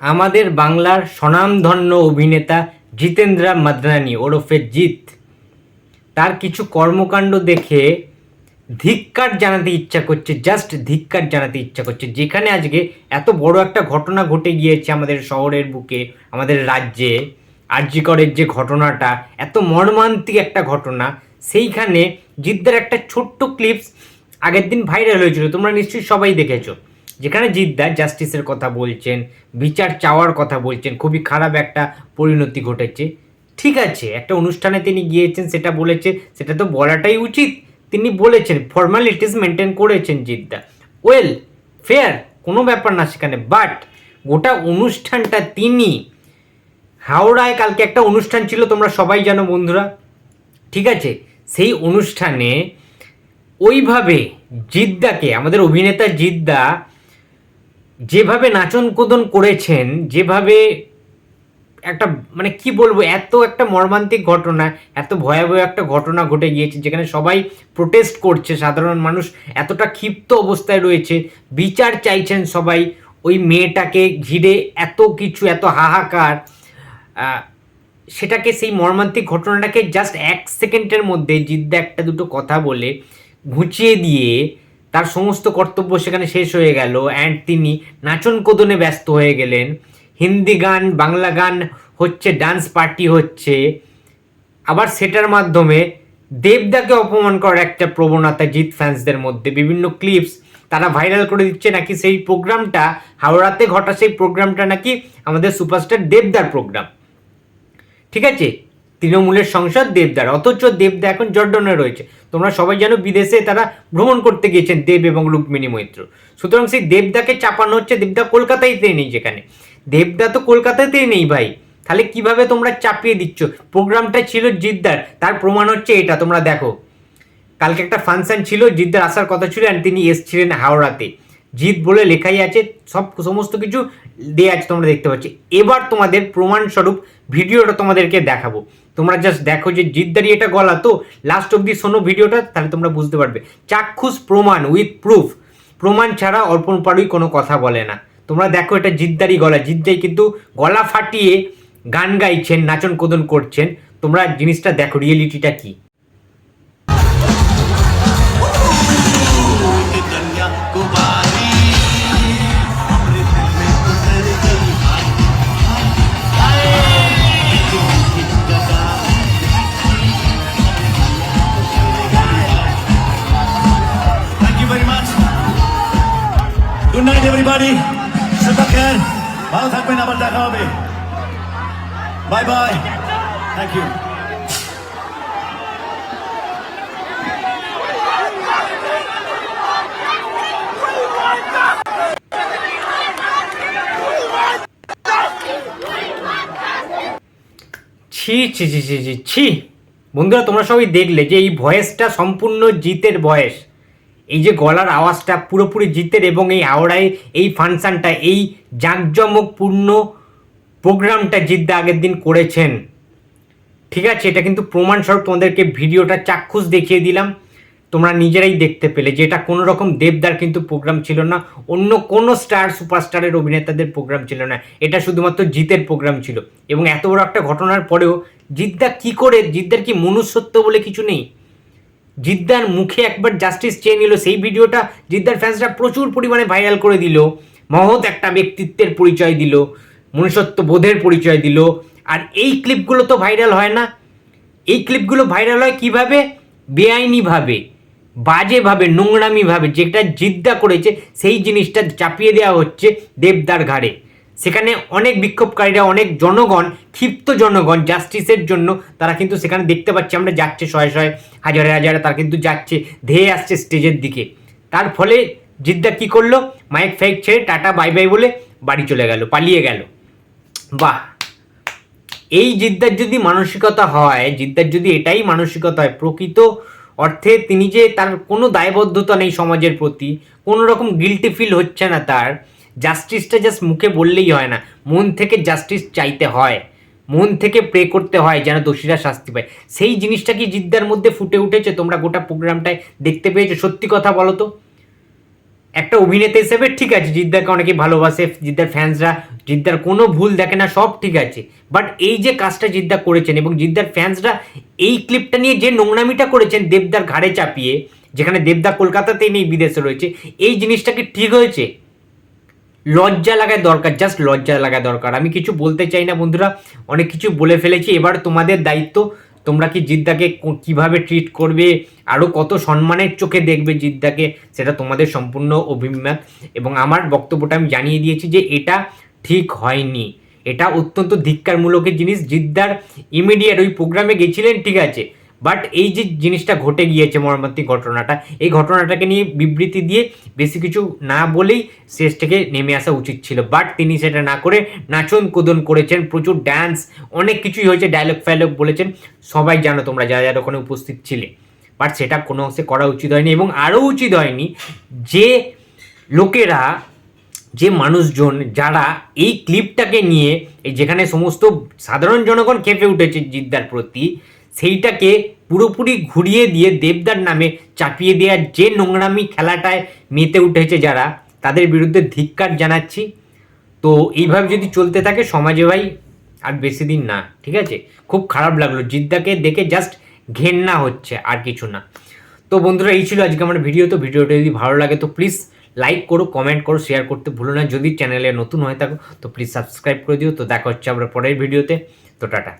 আমাদের বাংলার স্বনামধন্য অভিনেতা জিতেন্দ্রা মাদনানি ওরফে জিৎ। তার কিছু কর্মকাণ্ড দেখে ধিক্কার জানাতে ইচ্ছা করছে জাস্ট ধিক্কার জানাতে ইচ্ছা করছে। যেখানে আজকে এত বড় একটা ঘটনা ঘটে গিয়েছে আমাদের শহরের বুকে, আমাদের রাজ্যে আর্যিকরের যে ঘটনাটা, এত মর্মান্তিক একটা ঘটনা, সেইখানে জিদ্দার একটা ছোট্ট ক্লিপস আগের দিন ভাইরাল হয়েছিল, তোমরা নিশ্চয়ই সবাই দেখেছ। যেখানে জিদ্দা জাস্টিসের কথা বলছেন, বিচার চাওয়ার কথা বলছেন, খুবই খারাপ একটা পরিণতি ঘটেছে। ঠিক আছে, একটা অনুষ্ঠানে তিনি গিয়েছেন, সেটা বলেছে, সেটা তো বলাটাই উচিত। তিনি বলেছেন ফর্মালিটিস মেনটেন করেছেন জিদ্দা ওয়েল ফেয়ার কোনো ব্যাপার না সেখানে বাট গোটা অনুষ্ঠানটা তিনি, হাওড়ায় কালকে একটা অনুষ্ঠান ছিল, তোমরা সবাই জানো বন্ধুরা। ঠিক আছে, সেই অনুষ্ঠানে ওইভাবে জিদ্দাকে আমাদের অভিনেতা জিদ্দা যেভাবে নাচন কোদন করেছেন, যেভাবে একটা মানে কি বলব, এত একটা মর্মান্তিক ঘটনা, এত ভয়াবহ একটা ঘটনা ঘটে গিয়েছে, যেখানে সবাই প্রোটেস্ট করছে, সাধারণ মানুষ এতটা ক্ষিপ্ত অবস্থায় রয়েছে, বিচার চাইছেন সবাই, ওই মেয়েটাকে ঘিরে এত কিছু, এত হাহাকার সেটাকে সেই মর্মান্তিক ঘটনাটাকে জাস্ট এক সেকেন্ডের মধ্যে জিদ্দা একটা দুটো কথা বলে, ঘুচিয়ে দিয়ে তার সমস্ত কর্তব্য সেখানে শেষ হয়ে গেল। অ্যান্ড তিনি নাচন কোদনে ব্যস্ত হয়ে গেলেন। হিন্দি গান, বাংলা গান হচ্ছে ডান্স পার্টি হচ্ছে। আবার সেটার মাধ্যমে দেবদাকে অপমান করার একটা প্রবণতা জিৎ ফ্যান্সদের মধ্যে। বিভিন্ন ক্লিপস তারা ভাইরাল করে দিচ্ছে নাকি সেই প্রোগ্রামটা, হাওড়াতে ঘটা সেই প্রোগ্রামটা নাকি আমাদের সুপারস্টার দেবদার প্রোগ্রাম। ঠিক আছে? তৃণমূলের সংসদ দেবদার। অথচ দেবদা এখন জর্ডনে রয়েছে। তোমরা সবাই জানো বিদেশে তারা ভ্রমণ করতে গিয়েছেন দেব এবং রুক্মিণী মৈত্র। সুতরাং সেই দেবদাকে চাপানো হচ্ছে, দেবদা কলকাতাতেই নেই যেখানে। দেবদা তো কলকাতাতেই নেই ভাই। তাহলে কীভাবে তোমরা চাপিয়ে দিচ্ছ? প্রোগ্রামটা ছিল জিদ্দার, তার প্রমাণ হচ্ছে এটা, তোমরা দেখো। কালকে একটা ফাংশন ছিল, জিদ্দার আসার কথা ছিল আর তিনি এসছিলেন হাওড়াতে। জিত বলে লেখাই আছে, সব সমস্ত কিছু দেয়া আছে তোমরা দেখতে পাচ্ছ। এবার তোমাদের প্রমাণস্বরূপ ভিডিওটা তোমাদেরকে দেখাবো। তোমরা জাস্ট দেখো যে জিদ্দারি এটা গলা, তো লাস্ট অব্দি শোনো ভিডিওটা, তাহলে তোমরা বুঝতে পারবে। চাক্ষুষ প্রমাণ উইথ প্রুফ প্রমাণ ছাড়া অর্পণ পাড়ুই কোনো কথা বলে না। তোমরা দেখো এটা জিদ্দারি গলা জিদ্দাই কিন্তু গলা ফাটিয়ে গান গাইছেন নাচন কোদন করছেন। তোমরা জিনিসটা দেখো রিয়েলিটিটা কি? Night, everybody. শুভ খের ভালো থাকবেন আবার ছি ছি ছি ছি ছি। বন্ধুরা, তোমরা সবাই দেখলে যে এই ভয়েসটা সম্পূর্ণ জিতের ভয়েস। এই যে গলার আওয়াজটা পুরোপুরি জিতের এবং এই হাওড়ায় এই ফাংশনটা, এই জাঁকজমকপূর্ণ প্রোগ্রামটা জিদ্দা আগের দিন করেছেন। ঠিক আছে, এটা কিন্তু প্রমাণস্বরূপ তোমাদেরকে ভিডিওটা চাক্ষুষ দেখিয়ে দিলাম। তোমরা নিজেরাই দেখতে পেলে যে এটা কোনো রকম দেবদার কিন্তু প্রোগ্রাম ছিল না, অন্য কোনো স্টার, সুপারস্টারের অভিনেতাদের প্রোগ্রাম ছিল না, এটা শুধুমাত্র জিতের প্রোগ্রাম ছিল। এবং এত বড় একটা ঘটনার পরেও জিদ্দা কি করে জিদ্দার কি মনুষ্যত্ব বলে কিছু নেই? জিদ্দার মুখে একবার জাস্টিস চেয়ে নিল। সেই ভিডিওটা জিদ্দার ফ্যান্সরা প্রচুর পরিমাণে ভাইরাল করে দিল। মহৎ একটা ব্যক্তিত্বের পরিচয় দিল। মনুষ্যত্ব বোধের পরিচয় দিল। আর এই ক্লিপগুলো তো ভাইরাল হয় না। এই ক্লিপগুলো ভাইরাল হয় কীভাবে? বেআইনিভাবে, বাজেভাবে, নোংরামিভাবে, যেটা জিদ্দা করেছে, সেই জিনিসটা চাপিয়ে দেওয়া হচ্ছে দেবদার ঘাড়ে। সেখানে অনেক বিক্ষোভকারীরা, অনেক জনগণ, ক্ষিপ্ত জনগণ জাস্টিসের জন্য তারা কিন্তু সেখানে দেখতে পাচ্ছি আমরা যাচ্ছে শয়ে শয়ে, হাজারে হাজারে তারা কিন্তু যাচ্ছে, ধেয়ে আসছে স্টেজের দিকে। তার ফলে জিদ্দা কি করল? মাইক ফাইক ছেড়ে টাটা, বাই বাই বলে বাড়ি চলে গেল, পালিয়ে গেল। বাহ! এই জিদ্দার যদি মানসিকতা হয়, জিদ্দার যদি এটাই মানসিকতা হয়, প্রকৃত অর্থে তিনি যে তার কোনো দায়বদ্ধতা নেই সমাজের প্রতি, কোনো রকম গিলটি ফিল হচ্ছে না তার জাস্টিসটা জাস্ট মুখে বললেই হয় না। মন থেকে জাস্টিস চাইতে হয়। মন থেকে প্রে করতে হয় যেন দোষীরা শাস্তি পায়। সেই জিনিসটা কি জিদ্দার মধ্যে ফুটে উঠেছে? তোমরা গোটা প্রোগ্রামটায় দেখতে পেয়েছ? সত্যি কথা বলো তো। একটা অভিনেতা হিসেবে ঠিক আছে জিদ্দারকে অনেকে ভালোবাসে, জিদ্দার ফ্যান্সরা জিদ্দার কোনো ভুল দেখে না, সব ঠিক আছে। বাট এই যে কাজটা জিদ্দা করেছেন এবং জিদ্দার ফ্যান্সরা এই ক্লিপটা নিয়ে যে নোংরামিটা করেছেন দেবদার ঘাড়ে চাপিয়ে, যেখানে দেবদা কলকাতাতেই নেই, বিদেশে রয়েছে, এই জিনিসটা কি ঠিক হয়েছে? লজ্জা লাগায় দরকার জাস্ট লজ্জা লাগা দরকার। আমি কিছু বলতে চাই না বন্ধুরা, অনেক কিছু বলে ফেলেছি। এবার তোমাদের দায়িত্ব, তোমরা কি জিদ্দাকে কীভাবে ট্রিট করবে আরও কত সম্মানের চোখে দেখবে জিদ্দাকে, সেটা তোমাদের সম্পূর্ণ অভিমত। এবং আমার বক্তব্যটা আমি জানিয়ে দিয়েছি যে এটা ঠিক হয়নি। এটা অত্যন্ত ধিক্কারমূলকের জিনিস। জিদ্দার ইমিডিয়েট ওই প্রোগ্রামে গেছিলেন, ঠিক আছে। বাট এই যে জিনিসটা ঘটে গিয়েছে মর্মান্তিক ঘটনাটা, এই ঘটনাটাকে নিয়ে বিবৃতি দিয়ে বেশি কিছু না বলেই শেষ থেকে নেমে আসা উচিত ছিল। বাট তিনি সেটা না করে নাচন কোদন করেছেন, প্রচুর ড্যান্স অনেক কিছুই হয়েছে ডায়লগ ফায়লগ বলেছেন, সবাই জানো তোমরা যারা যারা ওখানে উপস্থিত ছিলে। বাট সেটা কোনো অংশে করা উচিত হয়নি এবং আরও উচিত হয়নি যে লোকেরা, যে মানুষজন যারা এই ক্লিপটাকে নিয়ে যেখানে সমস্ত সাধারণ জনগণ খেপে উঠেছে জিদ্দার প্রতি সেইটাকে পুরোপুরি ঘুরিয়ে দিয়ে দেবদার নামে চাপিয়ে দেওয়ার যে নোংরামি খেলাটায় মেতে উঠেছে যারা, তাদের বিরুদ্ধে ধিক্কার জানাচ্ছি। তো এইভাবে যদি চলতে থাকে সমাজে ভাই, আর বেশি দিন না, ঠিক আছে? খুব খারাপ লাগল। জিদ্দাকে দেখে জাস্ট ঘেন্না হচ্ছে, আর কিছু না। তো বন্ধুরা, এই ছিল আজকে আমার ভিডিও। তো ভিডিওটা যদি ভালো লাগে, তো প্লিজ লাইক করো কমেন্ট করো শেয়ার করতে ভুলো না। যদি চ্যানেলে নতুন হয়ে থাকো, তো প্লিজ সাবস্ক্রাইব করে দিও। তো দেখা হচ্ছে আমরা পরের ভিডিওতে। তো টাটা।